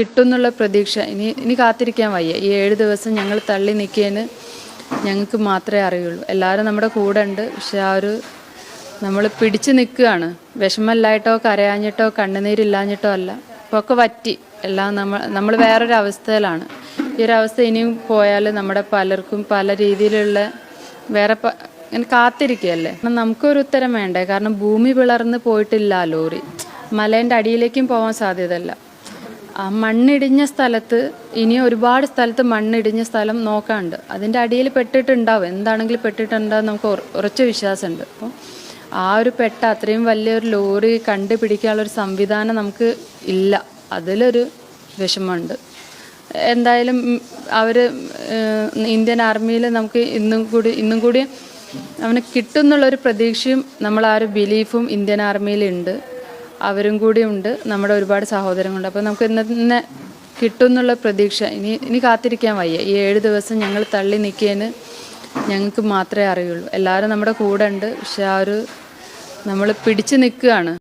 കിട്ടുമെന്നുള്ള പ്രതീക്ഷ. ഇനി ഇനി കാത്തിരിക്കാൻ വയ്യ. ഈ ഏഴ് ദിവസം ഞങ്ങൾ തള്ളി നിൽക്കിയതിന് ഞങ്ങൾക്ക് മാത്രമേ അറിയുള്ളൂ. എല്ലാവരും നമ്മുടെ കൂടെ ഉണ്ട്. പക്ഷെ ആ ഒരു നമ്മൾ പിടിച്ചു നിൽക്കുകയാണ്. വിഷമല്ലായിട്ടോ കരയാഞ്ഞിട്ടോ കണ്ണുനീരില്ലാഞ്ഞിട്ടോ അല്ല. ഇപ്പോൾ ഒക്കെ വറ്റി. എല്ലാം നമ്മൾ നമ്മൾ വേറൊരു അവസ്ഥയിലാണ്. ഈ ഒരു അവസ്ഥ ഇനിയും പോയാൽ നമ്മുടെ പലർക്കും പല രീതിയിലുള്ള വേറെ ഇങ്ങനെ കാത്തിരിക്കുകയല്ലേ? നമുക്കൊരു ഉത്തരം വേണ്ടേ? കാരണം ഭൂമി പിളർന്ന് പോയിട്ടില്ല ലോറി. മലേന്റെ അടിയിലേക്കും പോകാൻ സാധ്യതയില്ല. മണ്ണിടിഞ്ഞ സ്ഥലത്ത് ഇനി ഒരുപാട് സ്ഥലത്ത് മണ്ണിടിഞ്ഞ സ്ഥലം നോക്കാണ്ട്. അതിന്റെ അടിയിൽ പെട്ടിട്ടുണ്ടാവും. എന്താണെങ്കിലും പെട്ടിട്ടുണ്ടാവും നമുക്ക് ഉറ- ഉറച്ച വിശ്വാസമുണ്ട്. അപ്പോൾ ആ ഒരു പെട്ട അത്രയും വലിയൊരു ലോറി കണ്ടുപിടിക്കാനുള്ളൊരു സംവിധാനം നമുക്ക് ഇല്ല. അതിലൊരു വിഷമമുണ്ട്. എന്തായാലും അവർ ഇന്ത്യൻ ആർമിയിൽ നമുക്ക് ഇന്നും കൂടി ഇന്നും കൂടി അവന് കിട്ടുന്നുള്ളൊരു പ്രതീക്ഷയും നമ്മൾ ആ ഒരു ബിലീഫും ഇന്ത്യൻ ആർമിയിലുണ്ട് അവരും കൂടി ഉണ്ട്. നമ്മുടെ ഒരുപാട് സഹോദരങ്ങളുണ്ട്. അപ്പോൾ നമുക്ക് ഇന്ന് തന്നെ കിട്ടുമെന്നുള്ള പ്രതീക്ഷ. ഇനി ഇനി കാത്തിരിക്കാൻ വയ്യ. ഈ ഏഴ് ദിവസം ഞങ്ങൾ തള്ളി നിൽക്കിയതിന് ഞങ്ങൾക്ക് മാത്രമേ അറിയുള്ളൂ. എല്ലാവരും നമ്മുടെ കൂടെ ഉണ്ട്. പക്ഷെ ആ ഒരു നമ്മൾ പിടിച്ചു നിൽക്കുകയാണ്.